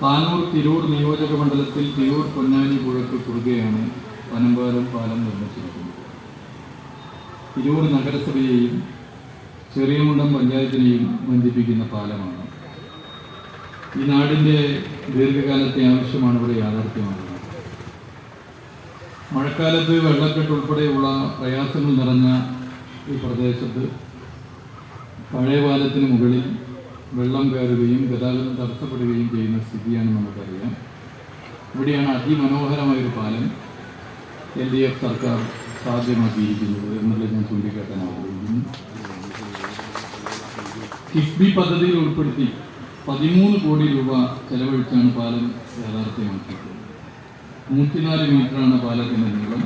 താനൂർ തിരൂർ നിയോജക മണ്ഡലത്തിൽ തിരൂർ പൊന്നാനി പുഴയ്ക്ക് കുറുകെയാണ് പനമ്പാലം പാലം നിർമ്മിച്ചിരിക്കുന്നത്. തിരൂർ നഗരസഭയെയും ചെറിയമുണ്ടം പഞ്ചായത്തിനെയും ബന്ധിപ്പിക്കുന്ന പാലമാണ്. ഈ നാടിന്റെ ദീർഘകാലത്തെ ആവശ്യമാണ് ഇവിടെ യാഥാർത്ഥ്യമാകുന്നത്. മഴക്കാലത്ത് വെള്ളക്കെട്ട് ഉൾപ്പെടെയുള്ള പ്രയാസങ്ങൾ നിറഞ്ഞ ഈ പ്രദേശത്ത് പഴയ പാലത്തിന് മുകളിൽ വെള്ളം കയറുകയും ഗതാഗതം തടസ്സപ്പെടുകയും ചെയ്യുന്ന സ്ഥിതിയാണ് നമുക്കറിയാം. ഇവിടെയാണ് അതിമനോഹരമായൊരു പാലം എൽ ഡി എഫ് സർക്കാർ സാധ്യമാക്കിയിരിക്കുന്നത് എന്നുള്ളത് ഞാൻ ചൂണ്ടിക്കാട്ടാൻ ആഗ്രഹിക്കുന്നു. കിഫ്ബി പദ്ധതിയിൽ ഉൾപ്പെടുത്തി പതിമൂന്ന് കോടി രൂപ ചെലവഴിച്ചാണ് പാലം യാഥാർത്ഥ്യമാക്കിയത്. നൂറ്റിനാല് മീറ്ററാണ് പാലത്തിന്റെ നീളം.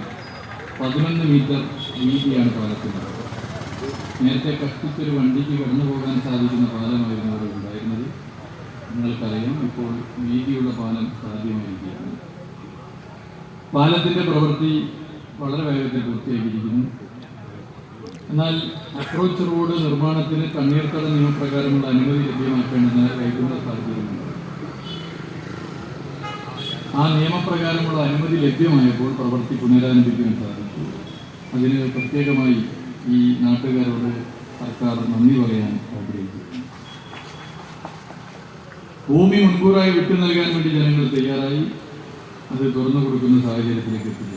പതിനൊന്ന് മീറ്റർ വീതിയാണ് പാലത്തിന്റെ നേരത്തെ കഷ്ടിച്ചൊരു വണ്ടിക്ക് കടന്നു പോകാൻ സാധിക്കുന്ന പാലമായിരുന്നു അവിടെ ഉണ്ടായിരുന്നത്. നിങ്ങൾക്കറിയാം ഇപ്പോൾ വീതിയുള്ള പാലം സാധ്യമായിരിക്കുകയാണ്. പാലത്തിന്റെ പ്രവൃത്തി വളരെ വേഗത്തിൽ പൂർത്തിയാക്കിയിരിക്കുന്നു. എന്നാൽ അപ്രോച്ച് റോഡ് നിർമ്മാണത്തിന് കണ്ണീർത്തട നിയമപ്രകാരമുള്ള അനുമതി ലഭ്യമാക്കേണ്ടതിന് കൈക്കൊണ്ട സാഹചര്യമുണ്ട്. ആ നിയമപ്രകാരമുള്ള അനുമതി ലഭ്യമായപ്പോൾ പ്രവൃത്തി പുനരാരംഭിക്കാൻ സാധിച്ചു. അതിന് പ്രത്യേകമായി ഈ നാട്ടുകാരോട് സർക്കാർ നന്ദി പറയാൻ ആഗ്രഹിക്കുന്നു. ഭൂമി മുൻകൂറായി വിട്ടു നൽകാൻ വേണ്ടി ജനങ്ങൾ തയ്യാറായി. അത് തുറന്നു കൊടുക്കുന്ന സാഹചര്യത്തിലേക്ക് എത്തില്ല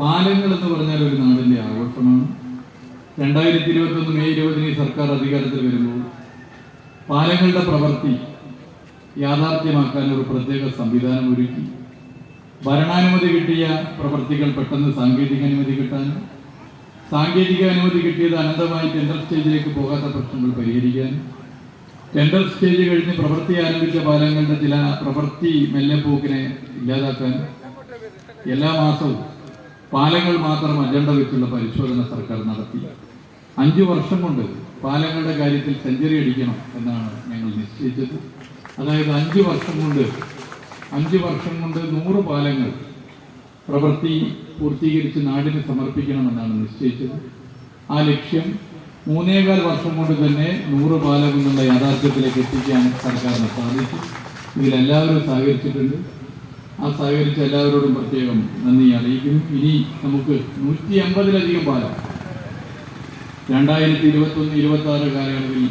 പാലങ്ങൾ എന്ന് പറഞ്ഞാൽ ഒരു നാടിന്റെ ആഘോഷമാണ്. രണ്ടായിരത്തി ഇരുപത്തൊന്ന് മെയ് ഇരുപതിന് സർക്കാർ അധികാരത്തിൽ വരുമ്പോൾ പാലങ്ങളുടെ പ്രവൃത്തി യാഥാർത്ഥ്യമാക്കാൻ ഒരു പ്രത്യേക സംവിധാനം ഒരുക്കി. ഭരണാനുമതി കിട്ടിയ പ്രവൃത്തികൾ പെട്ടെന്ന് സാങ്കേതിക അനുമതി കിട്ടാനും സാങ്കേതിക അനുമതി കിട്ടിയത് അനന്തമായി ടെൻഡർ സ്റ്റേജിലേക്ക് പോകാത്ത പ്രശ്നങ്ങൾ പരിഹരിക്കാൻ. ടെൻഡർ സ്റ്റേജ് കഴിഞ്ഞ് പ്രവൃത്തി ആരംഭിച്ച പാലങ്ങളുടെ ചില പ്രവൃത്തി മെല്ലെപ്പോക്കിനെ ഇല്ലാതാക്കാൻ എല്ലാ മാസവും പാലങ്ങൾ മാത്രം അജണ്ട വെച്ചുള്ള പരിശോധന സർക്കാർ നടത്തി. അഞ്ചു വർഷം കൊണ്ട് പാലങ്ങളുടെ കാര്യത്തിൽ സെഞ്ചുറി അടിക്കണം എന്നാണ് ഞങ്ങൾ നിശ്ചയിച്ചത്. അതായത് അഞ്ചു വർഷം കൊണ്ട് അഞ്ചു വർഷം കൊണ്ട് നൂറ് പാലങ്ങൾ പ്രവൃത്തി പൂർത്തീകരിച്ച് നാടിന് സമർപ്പിക്കണമെന്നാണ് നിശ്ചയിച്ചത്. ആ ലക്ഷ്യം മൂന്നേകാൽ വർഷം കൊണ്ട് തന്നെ നൂറ് എന്നുള്ള യാഥാർത്ഥ്യത്തിലേക്ക് എത്തിക്കാൻ സർക്കാരിന് സാധിച്ചു. ഇതിലെല്ലാവരും സഹകരിച്ചിട്ടുണ്ട്. ആ സഹകരിച്ച എല്ലാവരോടും പ്രത്യേകം നന്ദി അറിയിക്കുന്നു. ഇനി നമുക്ക് നൂറ്റി അമ്പതിലധികം പാലം രണ്ടായിരത്തി ഇരുപത്തൊന്ന് ഇരുപത്തി ആറ് കാലയളവിൽ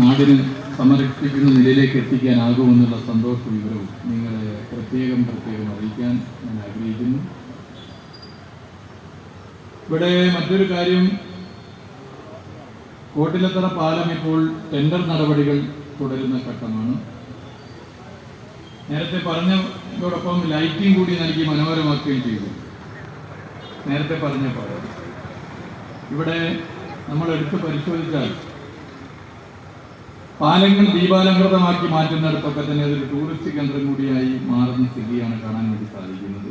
നാടിന് സംരക്ഷിക്കുന്ന നിലയിലേക്ക് എത്തിക്കാനാകുമെന്നുള്ള സന്തോഷ വിവരവും നിങ്ങളെ പ്രത്യേകം പ്രത്യേകം അറിയിക്കാൻ ഞാൻ ആഗ്രഹിക്കുന്നു. ഇവിടെ മറ്റൊരു കാര്യം. കോട്ടിലത്തറ പാലം ഇപ്പോൾ ടെൻഡർ നടപടികൾ തുടരുന്ന ഘട്ടമാണ്. നേരത്തെ പറഞ്ഞതോടൊപ്പം ലൈറ്റിംഗ് കൂടി നൽകി മനോഹരമാക്കുകയും ചെയ്തു. നേരത്തെ പറഞ്ഞ പാലം. ഇവിടെ നമ്മൾ എടുത്ത് പരിശോധിച്ചാൽ പാലങ്ങൾ ദീപാലംകൃതമാക്കി മാറ്റുന്നിടത്തൊക്കെ തന്നെ അതൊരു ടൂറിസ്റ്റ് കേന്ദ്രം കൂടിയായി മാറുന്ന സ്ഥിതിയാണ് കാണാൻ വേണ്ടി സാധിക്കുന്നത്.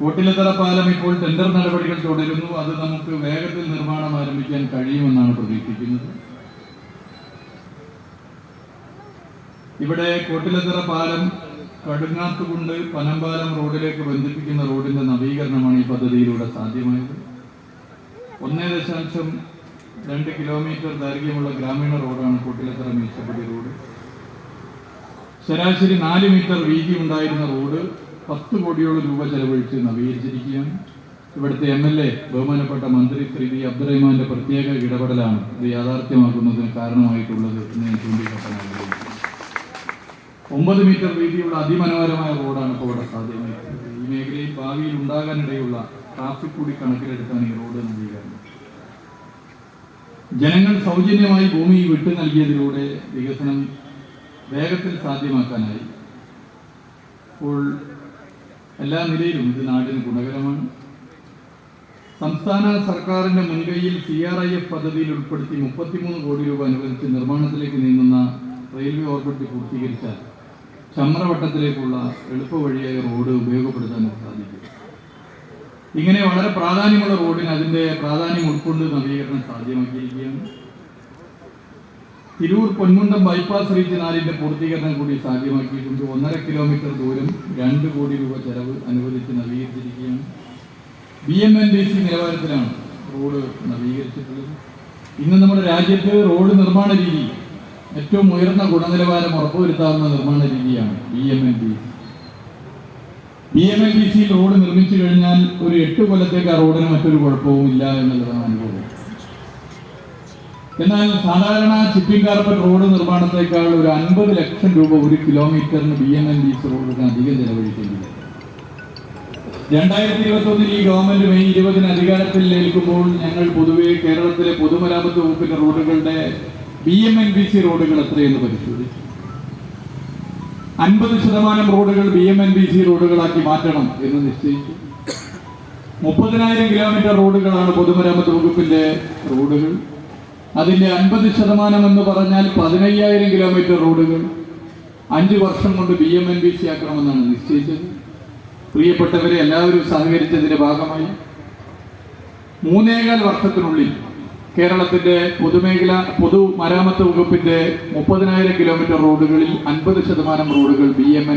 കോട്ടിലത്തറ പാലം ഇപ്പോൾ ടെൻഡർ നടപടികൾ തുടരുന്നു. അത് നമുക്ക് വേഗത്തിൽ നിർമ്മാണം ആരംഭിക്കാൻ കഴിയുമെന്നാണ് പ്രതീക്ഷിക്കുന്നത്. ഇവിടെ കോട്ടിലത്തറ പാലം കടുങ്ങാത്തുകൊണ്ട് പനമ്പാലം റോഡിലേക്ക് ബന്ധിപ്പിക്കുന്ന റോഡിന്റെ നവീകരണമാണ് ഈ പദ്ധതിയിലൂടെ സാധ്യമായത്. ഒന്നേ ദശാംശം രണ്ട് കിലോമീറ്റർ ദൈർഘ്യമുള്ള ഗ്രാമീണ റോഡാണ് കൂട്ടിലത്തറ മീശപ്പടി റോഡ്. ശരാശരി നാല് മീറ്റർ വീതി ഉണ്ടായിരുന്ന റോഡ് പത്ത് കോടിയോളം രൂപ ചെലവഴിച്ച് നവീകരിച്ചിരിക്കുകയാണ്. ഇവിടുത്തെ എം എൽ എ ബഹുമാനപ്പെട്ട മന്ത്രി ശ്രീ വി അബ്ദുറഹ്മാന്റെ പ്രത്യേക ഇടപെടലാണ് ഇത് യാഥാർത്ഥ്യമാക്കുന്നതിന് കാരണമായിട്ടുള്ളത് എന്ന് ഞാൻ ചൂണ്ടിക്കാട്ടാൻ ഒമ്പത് മീറ്റർ വീതിയുള്ള അതിമനോഹരമായ റോഡാണ് ഇപ്പോൾ ഇവിടെ സാധ്യമായിട്ടുള്ളത്. ഈ മേഖലയിൽ ഭാവിയിൽ ഉണ്ടാകാനിടയുള്ള ട്രാഫിക് കൂടി കണക്കിലെടുത്താണ് ഈ റോഡ് നവീകരണം. ജനങ്ങൾ സൗജന്യമായി ഭൂമി വിട്ടു നൽകിയതിലൂടെ വികസനം വേഗത്തിൽ സാധ്യമാക്കാനായി. ഇപ്പോൾ എല്ലാ നിലയിലും ഇത് നാടിന് ഗുണകരമാണ്. സംസ്ഥാന സർക്കാരിന്റെ മുൻകൈയിൽ സി ആർ ഐ എഫ് പദ്ധതിയിൽ ഉൾപ്പെടുത്തി മുപ്പത്തിമൂന്ന് കോടി രൂപ അനുവദിച്ച് നിർമ്മാണത്തിലേക്ക് നീങ്ങുന്ന റെയിൽവേ ഓർബിറ്റ് പൂർത്തീകരിച്ചാൽ ചമ്രവട്ടത്തിലേക്കുള്ള എളുപ്പവഴിയായ റോഡ് ഉപയോഗപ്പെടുത്താൻ സാധിക്കും. ഇങ്ങനെ വളരെ പ്രാധാന്യമുള്ള റോഡിന് അതിന്റെ പ്രാധാന്യം ഉൾക്കൊണ്ട് നവീകരണം സാധ്യമാക്കിയിരിക്കുകയാണ്. തിരൂർ പൊന്മുണ്ടം ബൈപ്പാസ് റീച്ച് നാലിന്റെ പൂർത്തീകരണം കൂടി സാധ്യമാക്കിയിട്ടുണ്ട്. ഒന്നര കിലോമീറ്റർ ദൂരം രണ്ട് കോടി രൂപ ചെലവ് അനുവദിച്ച് നവീകരിച്ചിരിക്കുകയാണ്. B M and D C നിലവാരത്തിലാണ് road നവീകരിച്ചിട്ടുള്ളത്. ഇന്ന് നമ്മുടെ രാജ്യത്ത് റോഡ് നിർമ്മാണ രീതി ഏറ്റവും ഉയർന്ന ഗുണനിലവാരം ഉറപ്പുവരുത്താവുന്ന നിർമ്മാണ രീതിയാണ് B M and B B M L D C road നിർമ്മിച്ചു കഴിഞ്ഞാൽ ഒരു എട്ട് കൊല്ലത്തേക്ക് ആ റോഡിന് മറ്റൊരു കുഴപ്പവും ഇല്ല എന്നുള്ളതാണ് അനുഭവം. എന്നാൽ സാധാരണ ചിപ്പിംഗ് കാർപ്പറ്റ് റോഡ് നിർമ്മാണത്തേക്കാൾ ഒരു അൻപത് ലക്ഷം രൂപ ഒരു കിലോമീറ്ററിന് B M and D C റോഡിന് അധികം ചെലവഴിക്കുന്നില്ല രണ്ടായിരത്തി ഇരുപത്തി ഒന്നിൽ ഈ ഗവൺമെന്റ് മെയ് ഇരുപതിന് അധികാരത്തിൽ ഏൽക്കുമ്പോൾ ഞങ്ങൾ പൊതുവെ കേരളത്തിലെ പൊതുമരാമത്ത് വകുപ്പിന്റെ റോഡുകളുടെ B M and B C റോഡുകൾ എത്രയെന്ന് പരിശോധിച്ചു. അൻപത് ശതമാനം റോഡുകൾ B M and B C റോഡുകളാക്കി മാറ്റണം എന്ന് നിശ്ചയിച്ചു. മുപ്പതിനായിരം കിലോമീറ്റർ റോഡുകളാണ് പൊതുമരാമത്ത് വകുപ്പിന്റെ റോഡുകൾ. അതിന്റെ അൻപത് ശതമാനം എന്ന് പറഞ്ഞാൽ പതിനയ്യായിരം കിലോമീറ്റർ റോഡുകൾ. അഞ്ച് വർഷം കൊണ്ട് B M and B C ആക്കണമെന്നാണ് നിശ്ചയിച്ചത്. പ്രിയപ്പെട്ടവരെ എല്ലാവരും സഹകരിച്ചതിന്റെ ഭാഗമായി. മൂന്നേകാൽ വർഷത്തിനുള്ളിൽ കേരളത്തിന്റെ പൊതുമേഖല പൊതു മരാമത്ത് വകുപ്പിന്റെ മുപ്പതിനായിരം കിലോമീറ്റർ റോഡുകളിൽ അൻപത് ശതമാനം റോഡുകൾ ബി എം എൻ